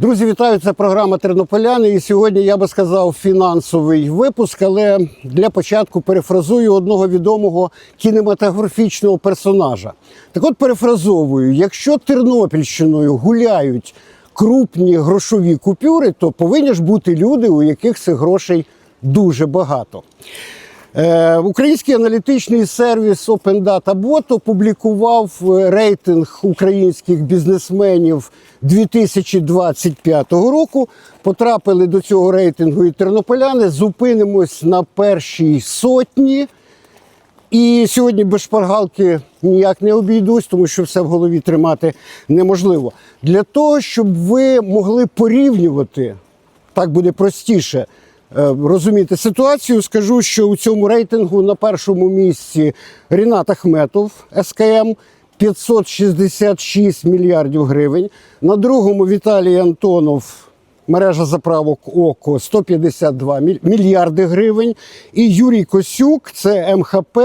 Друзі, вітаю! Це програма Тернополяни. І сьогодні я би сказав фінансовий випуск, але для початку перефразую одного відомого кінематографічного персонажа. Так от перефразовую: якщо Тернопільщиною гуляють крупні грошові купюри, то повинні ж бути люди, у яких цих грошей дуже багато. Е, Український аналітичний сервіс Open Data Bot опублікував е, рейтинг українських бізнесменів 2025 року. Потрапили до цього рейтингу і тернополяни. Зупинимось на першій сотні. І сьогодні без шпаргалки ніяк не обійдусь, тому що все в голові тримати неможливо. Для того, щоб ви могли порівнювати, так буде простіше розуміти ситуацію, скажу, що у цьому рейтингу на першому місці Рінат Ахметов, СКМ. 566 мільярдів гривень. На другому Віталій Антонов, мережа заправок ОКО 152 мільярди гривень. І Юрій Косюк, це МХП,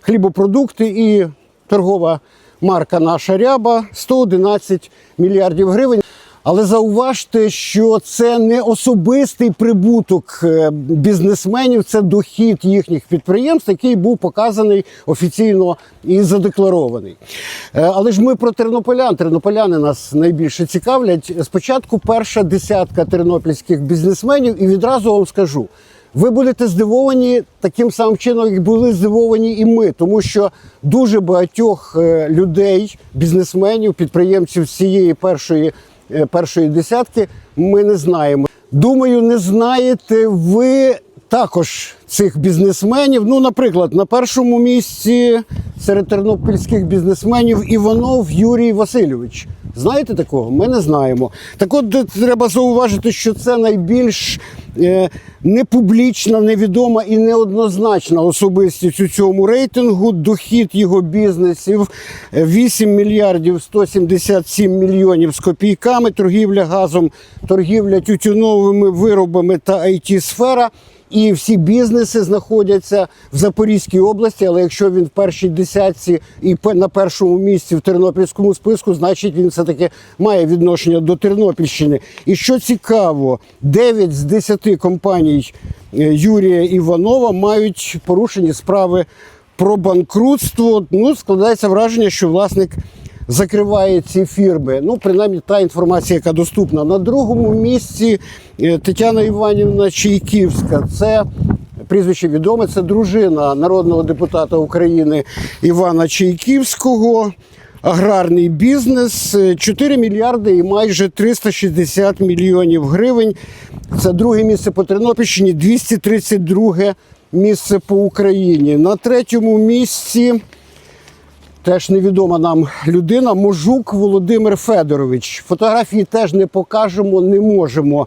хлібопродукти і торгова марка Наша Ряба 111 мільярдів гривень. Але зауважте, що це не особистий прибуток е, бізнесменів, це дохід їхніх підприємств, який був показаний офіційно і задекларований. Е, Але ж ми про тернополян. Тернополяни нас найбільше цікавлять. Спочатку перша десятка тернопільських бізнесменів, і відразу вам скажу. Ви будете здивовані таким самим чином, як були здивовані і ми, тому що дуже багатьох е, людей, бізнесменів, підприємців цієї першої, першої десятки ми не знаємо. Думаю, не знаєте ви також цих бізнесменів. Ну, наприклад, на першому місці серед тернопільських бізнесменів Іванов Юрій Васильович. Знаєте такого? Ми не знаємо. Так от треба зауважити, що це найбільш е, непублічна, невідома і неоднозначна особистість у цьому рейтингу. Дохід його бізнесів е, 8 мільярдів 177 мільйонів з копійками. Торгівля газом, торгівля тютюновими виробами та it сфера і всі бізнеси знаходяться в Запорізькій області. Але якщо він в першій десятці і на першому місці в тернопільському списку, значить він все таки має відношення до Тернопільщини. І що цікаво, 9 з 10 компаній е, Юрія Іванова мають порушені справи про банкрутство. Ну складається враження, що власник закриває ці фірми. Ну, принаймні, та інформація, яка доступна. На другому місці е, Тетяна Іванівна Чайківська. Це прізвище відоме, це дружина народного депутата України Івана Чайківського. Аграрний бізнес е, 4 мільярди і майже 360 мільйонів гривень. Це друге місце по Тернопільщині, 232 місце по Україні. На третьому місці Теж невідома нам людина, Можук Володимир Федорович. Фотографії теж не покажемо, не можемо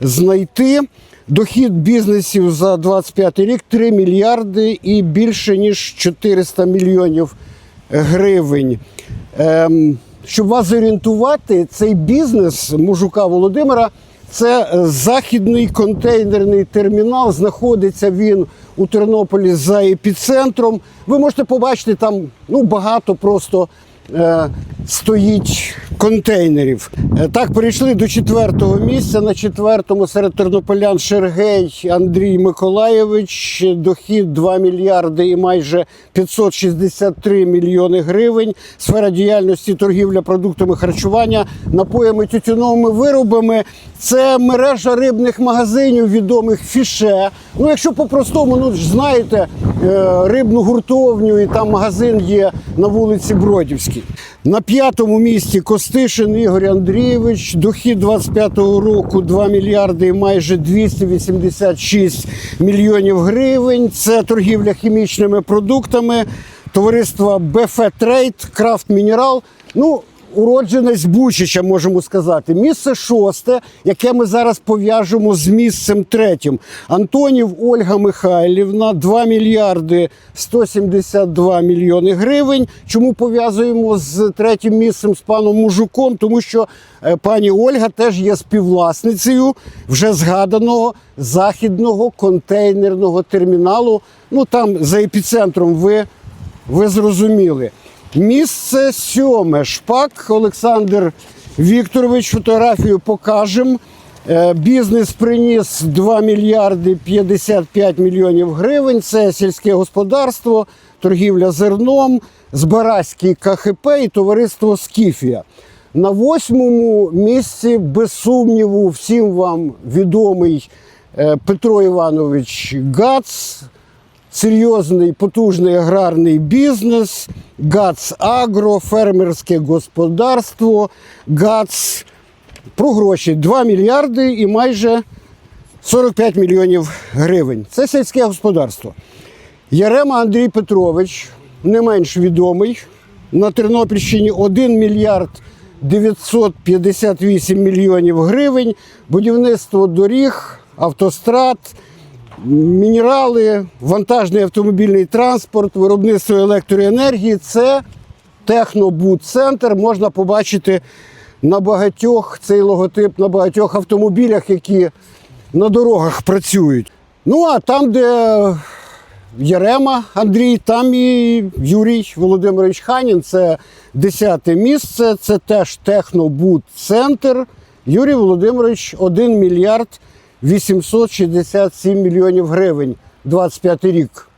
знайти. Дохід бізнесів за 25 рік 3 мільярди і більше ніж 400 мільйонів гривень. Ем, щоб вас зорієнтувати, цей бізнес мужука Володимира це е, західний контейнерний термінал. Знаходиться він у Тернополі за епіцентром. Ви можете побачити там ну, багато просто стоїть контейнерів. Е, так, перейшли до четвертого місця. На четвертому серед тернополян Шергей Андрій Миколаєвич. Дохід 2 мільярди і майже 563 мільйони гривень. Сфера діяльності торгівля продуктами харчування, напоями тютюновими виробами. Це мережа рибних магазинів відомих фіше. Ну, якщо по-простому, ну знаєте, е, рибну гуртовню і там магазин є на вулиці Бродівській. На п'ятому місці Костишин Ігор Андрійович. Дохід 25-го року 2 мільярди і майже 286 мільйонів гривень. Це торгівля хімічними продуктами. Товариство БФ Трейд, Крафт Мінерал. Ну, уродженець Бучича, можемо сказати. Місце шосте, яке ми зараз пов'яжемо з місцем третім. Антонів Ольга Михайлівна, 2 мільярди 172 мільйони гривень. Чому пов'язуємо з третім місцем з паном Мужуком? Тому що е, пані Ольга теж є співвласницею вже згаданого західного контейнерного терміналу. Ну там за епіцентром ви, ви зрозуміли. Місце сьоме. Шпак Олександр Вікторович. Фотографію покажемо. Е, Бізнес приніс 2 мільярди 55 мільйонів гривень. Це сільське господарство, торгівля зерном, Збаразький КХП і товариство Скіфія. На восьмому місці, без сумніву, всім вам відомий е, Петро Іванович Гац, серйозний потужний аграрний бізнес, ГАЦ Агро, фермерське господарство, ГАЦ про гроші 2 мільярди і майже 45 мільйонів гривень. Це сільське господарство. Ярема Андрій Петрович, не менш відомий, на Тернопільщині 1 мільярд 958 мільйонів гривень, будівництво доріг, автострад, мінерали, вантажний автомобільний транспорт, виробництво електроенергії це технобудцентр. Можна побачити на багатьох цей логотип на багатьох автомобілях, які на дорогах працюють. Ну а там, де Єрема Андрій, там і Юрій Володимирович Ханін. Це 10 місце, це теж технобудцентр. Юрій Володимирович 1 мільярд 867 мільйонів гривень. 25 рік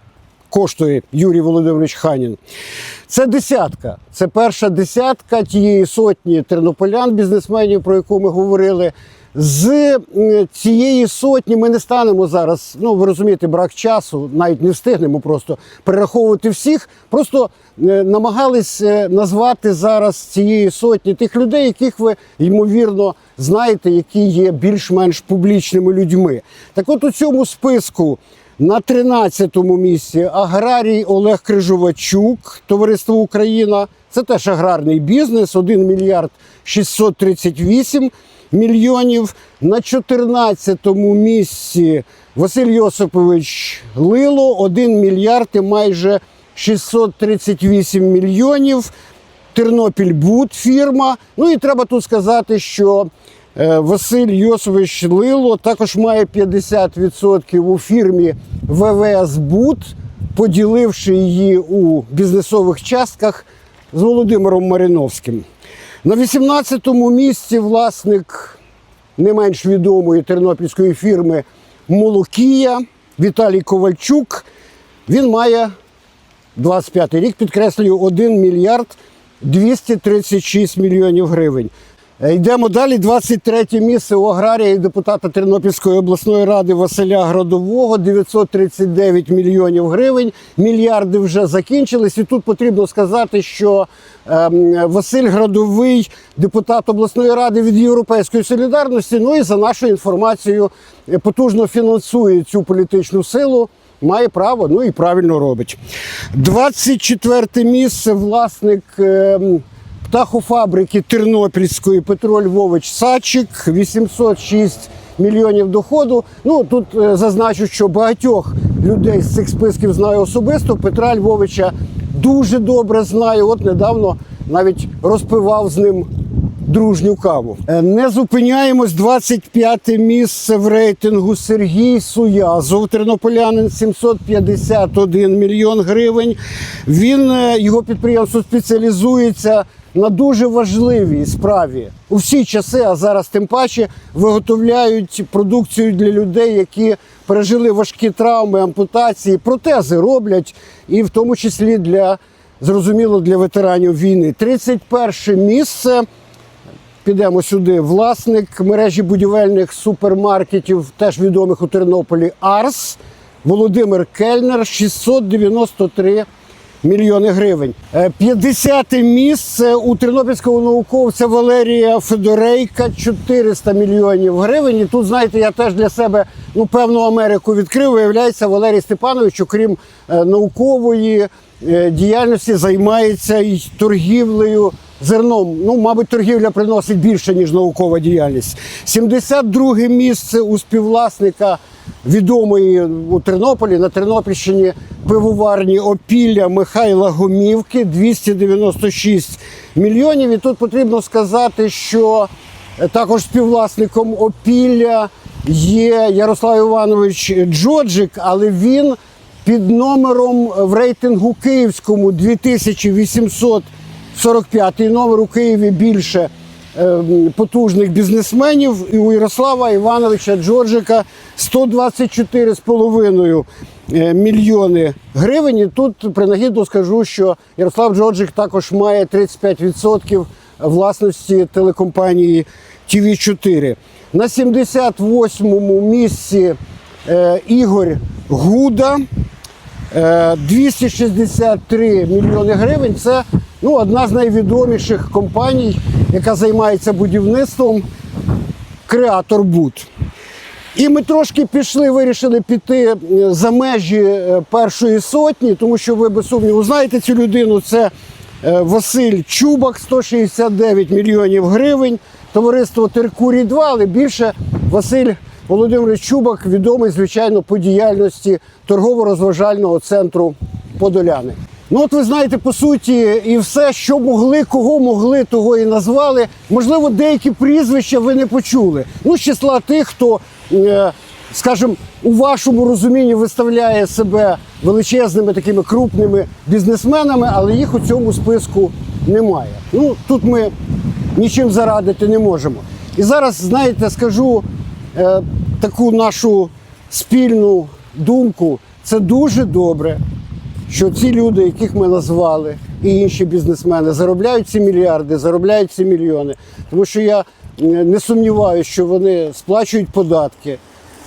коштує Юрій Володимирович Ханін. Це десятка. Це перша десятка тієї сотні тернополян, бізнесменів, про яку ми говорили. З цієї сотні ми не станемо зараз. Ну ви розумієте, брак часу, навіть не встигнемо просто перераховувати всіх. Просто е, намагались е, назвати зараз цієї сотні тих людей, яких ви ймовірно знаєте, які є більш-менш публічними людьми. Так, от у цьому списку. На 13-му місці аграрій Олег Крижовачук, Товариство Україна. Це теж аграрний бізнес, 1 мільярд 638 мільйонів. На 14-му місці Василь Йосипович Лило, 1 мільярд і майже 638 мільйонів. Тернопіль Буд фірма. Ну і треба тут сказати, що е, Василь Йосович Лило також має 50% у фірмі ВВС Буд, поділивши її у бізнесових частках з Володимиром Мариновським. На 18-му місці власник не менш відомої тернопільської фірми Молокія Віталій Ковальчук. Він має 25 рік, підкреслюю, 1 мільярд 236 мільйонів гривень. Е, Йдемо далі. 23 місце у аграрія і депутата Тернопільської обласної ради Василя Градового 939 мільйонів гривень. Мільярди вже закінчились. І тут потрібно сказати, що ем, Василь Градовий, депутат обласної ради від Європейської солідарності. Ну і за нашою інформацією е, потужно фінансує цю політичну силу. Має право, ну і правильно робить. 24 місце власник ем, птахофабрики Тернопільської Петро Львович Сачик, 806 мільйонів доходу. Ну тут е, зазначу, що багатьох людей з цих списків знаю особисто. Петра Львовича дуже добре знаю. От недавно навіть розпивав з ним дружню каву. Е, Не зупиняємось. 25 місце в рейтингу Сергій Суязов, тернополянин 751 мільйон гривень. Він е, його підприємство спеціалізується на дуже важливій справі. У всі часи, а зараз тим паче, виготовляють продукцію для людей, які пережили важкі травми, ампутації, протези роблять, і в тому числі для зрозуміло для ветеранів війни. 31 місце. Підемо сюди. Власник мережі будівельних супермаркетів, теж відомих у Тернополі, Арс Володимир Кельнер, 693 мільйони гривень. Е, 50 місце у тернопільського науковця Валерія Федорейка 400 мільйонів гривень. І тут, знаєте, я теж для себе ну, певну Америку відкрив. Виявляється, Валерій Степанович, окрім е, наукової е, діяльності, займається і торгівлею зерном. Ну, мабуть, торгівля приносить більше, ніж наукова діяльність. 72 місце у співвласника відомої у Тернополі на Тернопільщині пивоварні Опілля Михайла Гомівки 296 мільйонів. І тут потрібно сказати, що е, також співвласником Опілля є Ярослав Іванович Джоджик, але він під номером в рейтингу київському 2845 номер у Києві більше е, потужних бізнесменів. І у Ярослава Івановича Джорджика 124,5 е, мільйони гривень. І тут принагідно скажу, що Ярослав Джорджик також має 35% власності телекомпанії ТВ4. На 78-му місці е, Ігор Гуда. Е, 263 мільйони гривень. Це ну, одна з найвідоміших компаній, яка займається будівництвом Креатор Буд. І ми трошки пішли, вирішили піти е, за межі е, першої сотні, тому що ви без сумніву знаєте цю людину. Це е, Василь Чубак, 169 мільйонів гривень. Товариство Теркурій 2, але більше Василь Володимирович Чубак відомий, звичайно, по діяльності торгово-розважального центру Подоляни. Ну, от ви знаєте, по суті, і все, що могли, кого могли, того і назвали. Можливо, деякі прізвища ви не почули. Ну, з числа тих, хто, е, скажімо, у вашому розумінні виставляє себе величезними такими крупними бізнесменами, але їх у цьому списку немає. Ну, тут ми нічим зарадити не можемо. І зараз, знаєте, скажу е, таку нашу спільну думку. Це дуже добре, що ці люди, яких ми назвали, і інші бізнесмени заробляють ці мільярди, заробляють ці мільйони. Тому що я не сумніваюся, що вони сплачують податки,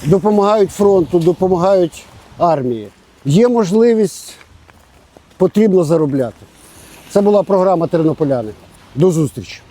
допомагають фронту, допомагають армії. Є можливість, потрібно заробляти. Це була програма Тернополяни. До зустрічі.